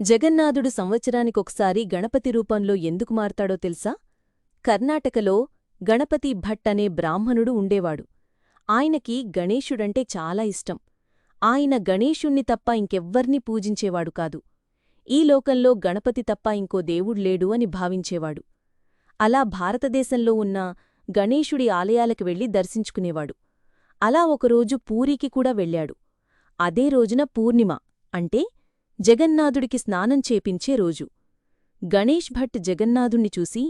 జగన్నాథుడు సంవత్సరానికొకసారి గణపతి రూపంలో ఎందుకు మారతాడో తెలుసా? కర్ణాటకలో గణపతి భట్ అనే బ్రాహ్మణుడు ఉండేవాడు. ఆయనకి గణేశుడంటే చాలా ఇష్టం. ఆయన గణేశుణ్ణి తప్ప ఇంకెవ్వర్నీ పూజించేవాడు కాదు. ఈ లోకంలో గణపతి తప్ప ఇంకో దేవుడ్లేడు అని భావించేవాడు. అలా భారతదేశంలో ఉన్న గణేశుడి ఆలయాలకు వెళ్ళి దర్శించుకునేవాడు. అలా ఒకరోజు పూరీకి కూడా వెళ్ళాడు. అదే రోజున పూర్ణిమ అంటే జగన్నాథుడికి స్నానం చేపించే రోజు. గణేష్ భట్ జగన్నాథుణ్ణి చూసి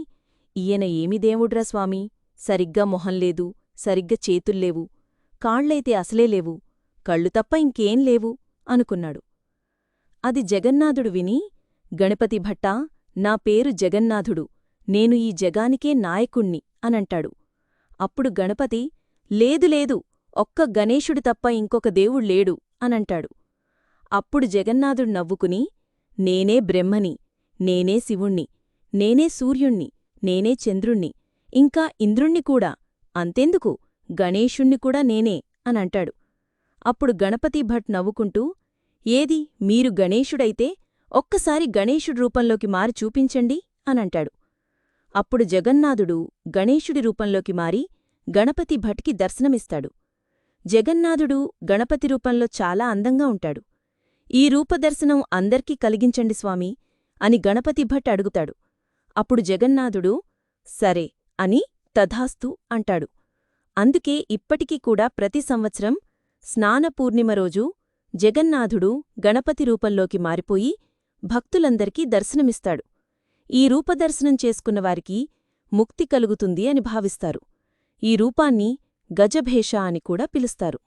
ఈయన ఏమి దేవుడ్రా స్వామీ? సరిగ్గా మొహంలేదు సరిగ్గా చేతుల్లేవు కాళ్ళైతే అసలే లేవు కళ్ళు తప్ప ఇంకేం లేవు అనుకున్నాడు. అది జగన్నాథుడు విని గణపతి భట్టా నా పేరు జగన్నాథుడు నేను ఈ జగానికే నాయకుణ్ణి అనంటాడు. అప్పుడు గణపతి లేదు లేదు ఒక్క గణేశుడు తప్ప ఇంకొక దేవుళ్ళేడు అనంటాడు. అప్పుడు జగన్నాథుడు నవ్వుకుని నేనే బ్రహ్మని నేనే శివుణ్ణి నేనే సూర్యుణ్ణి నేనే చంద్రుణ్ణి ఇంకా ఇంద్రుణ్ణి కూడా అంతెందుకు? గణేశుణ్ణి కూడా నేనే అనంటాడు అప్పుడు గణపతి భట్ నవ్వుకుంటూ ఏది? మీరు గణేశుడైతే ఒక్కసారి గణేశుడి రూపంలోకి మారి చూపించండి అనంటాడు అప్పుడు జగన్నాథుడు గణేశుడి రూపంలోకి మారి గణపతి భట్కి దర్శనమిస్తాడు. జగన్నాథుడు గణపతి రూపంలో చాలా అందంగా ఉంటాడు. ఈ రూపదర్శనం అందర్కీ కలిగించండి స్వామి అని గణపతి భట్ అడుగుతాడు. అప్పుడు జగన్నాథుడు సరే అని తథాస్తు అంటాడు. అందుకే ఇప్పటికీ కూడా ప్రతి సంవత్సరం స్నానపూర్ణిమ రోజు జగన్నాథుడు గణపతి రూపంలోకి మారిపోయి భక్తులందరికీ దర్శనమిస్తాడు. ఈ రూపదర్శనం చేసుకున్నవారికి ముక్తి కలుగుతుంది అని భావిస్తారు. ఈ రూపాన్ని గజభేష అని కూడా పిలుస్తారు.